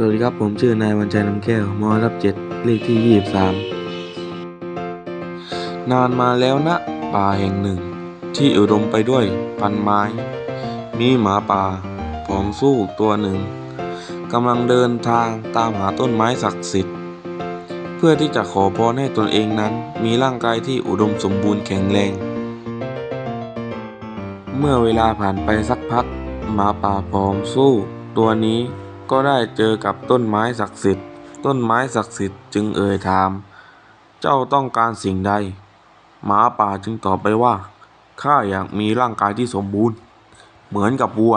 สวัสดีครับ ผมชื่อนายวันชัยน้ำแก้วมอรับเจ็ดเลขที่ยี่สิบสามนานมาแล้วนะ ป่าแห่งหนึ่ง ที่อุดมไปด้วยพันไม้ มีหมาป่าผอมสู้ตัวหนึ่งกำลังเดินทางตามหาต้นไม้ศักดิ์สิทธิ์ เพื่อที่จะขอพรให้ตนเองนั้น มีร่างกายที่อุดมสมบูรณ์แข็งแรง เมื่อเวลาผ่านไปสักพักหมาป่าผอมสู้ตัวนี้ ก็ได้เจอกับต้นไม้ศักดิ์สิทธิ์ ต้นไม้ศักดิ์สิทธิ์จึงเอ่ยถาม เจ้าต้องการสิ่งใด หมาป่าจึงตอบไปว่า ข้าอยากมีร่างกายที่สมบูรณ์ เหมือนกับวัว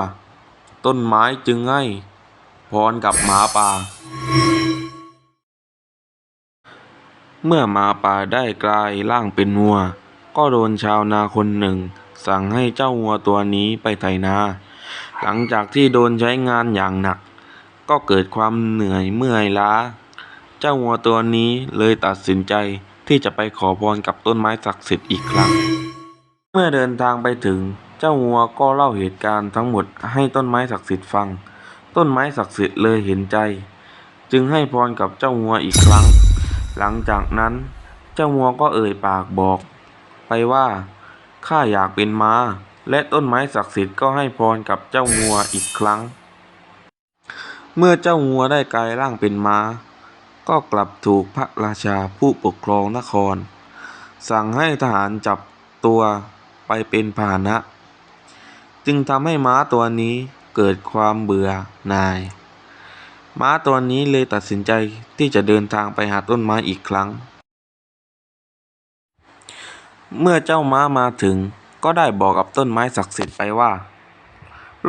ต้นไม้จึงให้พรกับหมาป่า เมื่อหมาป่าได้กลายร่างเป็นวัว ก็โดนชาวนาคนหนึ่ง สั่งให้เจ้าวัวตัวนี้ไปไถนา หลังจากที่โดนใช้งานอย่างหนัก ก็เกิดความเหนื่อยเมื่อยล้า เจ้าวัวตัวนี้เลยตัดสินใจที่จะไปขอพรกับต้นไม้ศักดิ์สิทธิ์อีกครั้ง เมื่อเดินทางไปถึง เจ้าวัวก็เล่าเหตุการณ์ทั้งหมดให้ต้นไม้ศักดิ์สิทธิ์ฟัง ต้นไม้ศักดิ์สิทธิ์เลยเห็นใจ จึงให้พรกับเจ้าวัวอีกครั้ง หลังจากนั้น เจ้าวัวก็เอ่ยปากบอก ไปว่าข้าอยากเป็นม้าและต้นไม้ศักดิ์สิทธิ์ก็ให้พรกับเจ้าวัวอีกครั้ง เมื่อเจ้าวัวได้กลายร่างเป็นม้า ก็กลับถูกพระราชาผู้ปกครองนคร สั่งให้ทหารจับตัวไปเป็นพาหนะ จึงทำให้ม้าตัวนี้เกิดความเบื่อหน่าย ม้าตัวนี้เลยตัดสินใจที่จะเดินทางไปหาต้นไม้อีกครั้ง เมื่อเจ้าม้ามาถึงก็ได้บอกกับต้นไม้ศักดิ์สิทธิ์ไปว่า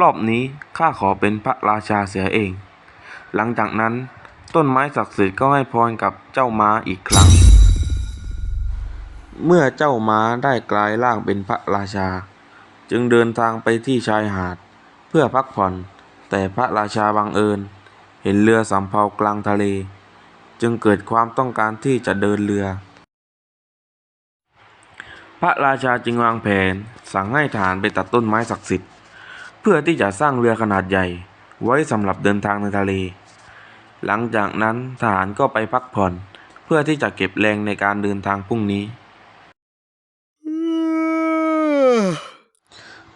รอบนี้ข้าขอเป็นพระราชาเสียเอง หลังจากนั้น ต้นไม้ศักดิ์สิทธิ์ก็ให้พรกับเจ้าม้าอีกครั้ง เมื่อเจ้าม้าได้กลายร่างเป็นพระราชา จึงเดินทางไปที่ชายหาด เพื่อพักผ่อน แต่พระราชาบังเอิญ เห็นเรือสำเภากลางทะเล จึงเกิดความต้องการที่จะเดินเรือ พระราชาจึงวางแผนสั่งให้ทหารไปตัดต้นไม้ศักดิ์สิทธิ์เพื่อที่จะสร้างเรือขนาดใหญ่ ไว้สำหรับเดินทางในทะเล หลังจากนั้นทหารก็ไปพักผ่อน เพื่อที่จะเก็บแรงในการเดินทางพรุ่งนี้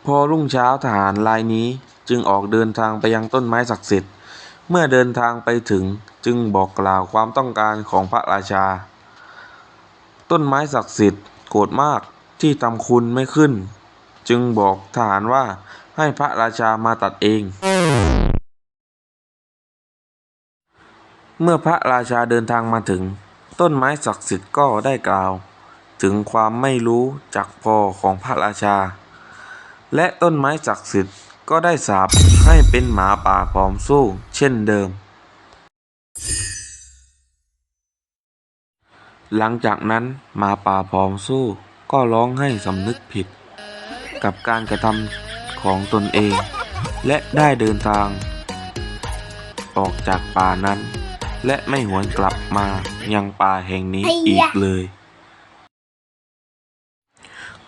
พอรุ่งเช้าทหารรายนี้จึงออกเดินทางไปยังต้นไม้ศักดิ์สิทธิ์ เมื่อเดินทางไปถึงจึงบอกกล่าวความต้องการของพระราชา ต้นไม้ศักดิ์สิทธิ์โกรธมากที่ทำคุณไม่ขึ้น จึงบอกทหารว่าให้พระราชามาตัดเอง เมื่อพระราชาเดินทางมาถึง ต้นไม้ศักดิ์สิทธิ์ก็ได้กล่าว ถึงความไม่รู้จักพอของพระราชา และต้นไม้ศักดิ์สิทธิ์ก็ได้สาปให้เป็นหมาป่าผอมสู้เช่นเดิม หลังจากนั้นหมาป่าผอมสู้ก็ร้องให้สำนึกผิด กับการกระทำของตนเอง และได้เดินทาง ออกจากป่านั้น และไม่หวนกลับมายังป่าแห่งนี้ไอ้ยะอีกเลย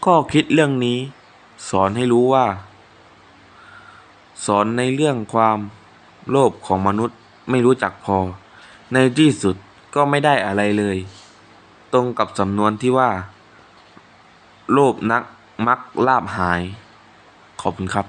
ข้อคิดเรื่องนี้ สอนให้รู้ว่า สอนในเรื่องความโลภของมนุษย์ไม่รู้จักพอ ในที่สุดก็ไม่ได้อะไรเลย ตรงกับสำนวนที่ว่า โลภนักมักลาบหาย ขอบคุณครับ